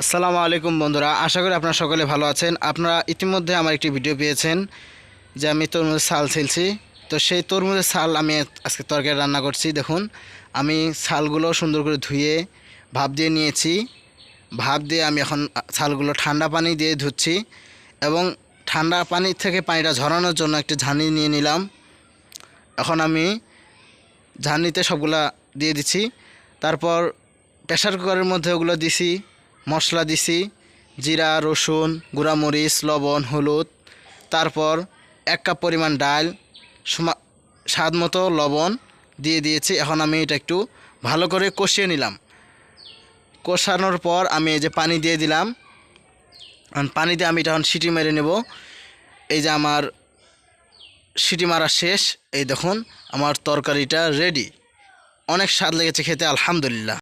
আসসালামু আলাইকুম বন্ধুরা, আশা করি আপনারা সকলে ভালো আছেন। আপনারা ইতিমধ্যে আমার একটি ভিডিও পেয়েছেন যে আমি তরমুজের ছাল ছেলছি। তো সেই তরমুজের ছাল আমি আজকে তরকারি রান্না করছি, দেখুন। আমি ছালগুলো সুন্দর করে ধুয়ে, ভাপ দিয়ে নিয়েছি। ভাপ দিয়ে আমি এখন ছালগুলো ঠান্ডা পানি দিয়ে ধুচ্ছি এবং ঠান্ডা পানি থেকে পানিটা ঝরানোর জন্য একটি ঝানি নিয়ে নিলাম। এখন আমি ঝানিতে সবগুলা দিয়ে দিচ্ছি। তারপর প্রেশার কুকারের মধ্যে ওগুলো দিছি। মশলা দিছি, জিরা, রসুন, গুঁড়ামরিচ, লবণ, হলুদ। তারপর এক কাপ পরিমাণ ডাল স্বাদ মতো লবণ দিয়ে দিয়েছি। এখন আমি এটা একটু ভালো করে কষিয়ে নিলাম। কষানোর পর আমি এই যে পানি দিয়ে দিলাম। পানি দিয়ে আমি এটা এখন সিটি মেরে নেব। এই যে আমার সিটি মারা শেষ। এই দেখুন, আমার তরকারিটা রেডি অনেক স্বাদ লেগেছে খেতে, আলহামদুলিল্লাহ।